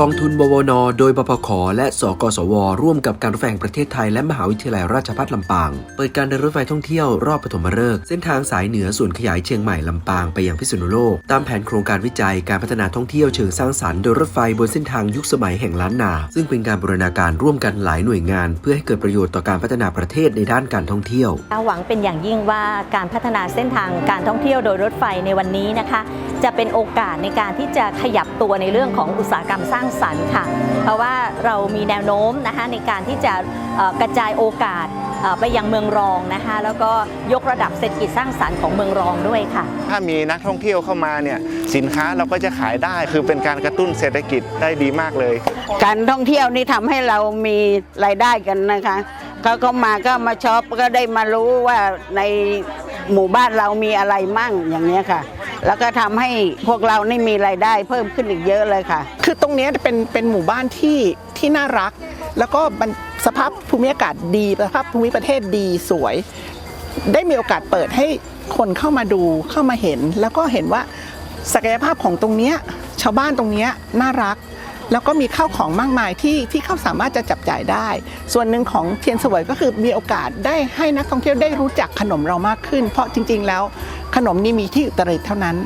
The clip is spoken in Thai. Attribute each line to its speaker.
Speaker 1: กองทุนบวน โดยบพคและสกสว ร่วมกับการรถไฟแห่งประเทศไทยและมหาวิทยาลัยราชภัฏลำปาง เปิดการเดินรถไฟท่องเที่ยวรอบปฐมฤกษ์เส้นทางสายเหนือส่วนขยายเชียงใหม่ลำปางไปยังพิษณุโลก ตามแผนโครงการวิจัยการพัฒนาท่องเที่ยวเชิงสร้างสรรค์โดยรถไฟบนเส้นทางยุคสมัยแห่งล้านนา ซึ่งเป็นการบูรณาการร่วมกันหลายหน่วยงาน เพื่อให้เกิดประโยชน์ต่อการพัฒนาประเทศในด้านการท่องเที่ยว
Speaker 2: หวังเป็นอย่างยิ่งว่าการพัฒนาเส้นทางการท่องเที่ยวโดยรถไฟในวันนี้นะคะ จะเป็นโอกาสในการที่จะขยับตัวในเรื่องของอุตสาหกรรมสร้างสรรค์ค่ะ เพราะว่าเรามีแนวโน้มนะคะในการที่จะเอ่อกระจายโอกาสเอ่อไปยังเมืองรองนะคะแล้วก็ยกระดับเศรษฐกิจสร้างสรรค์ของเมืองรองด้วยค่ะ
Speaker 3: ถ้ามีนักท่องเที่ยวเข้ามาเนี่ยสินค้าเราก็จะขายได้คือเป็นการกระตุ้นเศรษฐกิจได้ดีมากเลย
Speaker 4: การท่องเที่ยวนี่ทำให้เรามีรายได้กันนะคะเขาก็มาก็มาช็อปก็ได้มารู้ว่าในหมู่บ้านเรามีอะไรมั่งอย่างเนี้ยค่ะ แล้วก็ทำให้พวกเรานี่มีรายได้เพิ่มขึ้นอีกเยอะเลยค่ะ
Speaker 5: คือตรงนี้เป็นเป็นหมู่บ้านที่ที่น่ารัก แล้วก็สภาพภูมิอากาศดีสภาพภูมิประเทศดีสวย ได้มีโอกาสเปิดให้คนเข้ามาดูเข้ามาเห็น แล้วก็เห็นว่าศักยภาพของตรงนี้ชาวบ้านตรงนี้น่ารักแล้วก็มีข้าวของมากมายที่ที่เขาสามารถจะจับจ่ายได้ ส่วนหนึ่งของเทียนสวยก็คือมีโอกาสได้ให้นักท่องเที่ยวได้รู้จักขนมเรามากขึ้น เพราะจริง ๆ แล้ว ขนมนี้มีที่อุตรดิตถ์เท่านั้น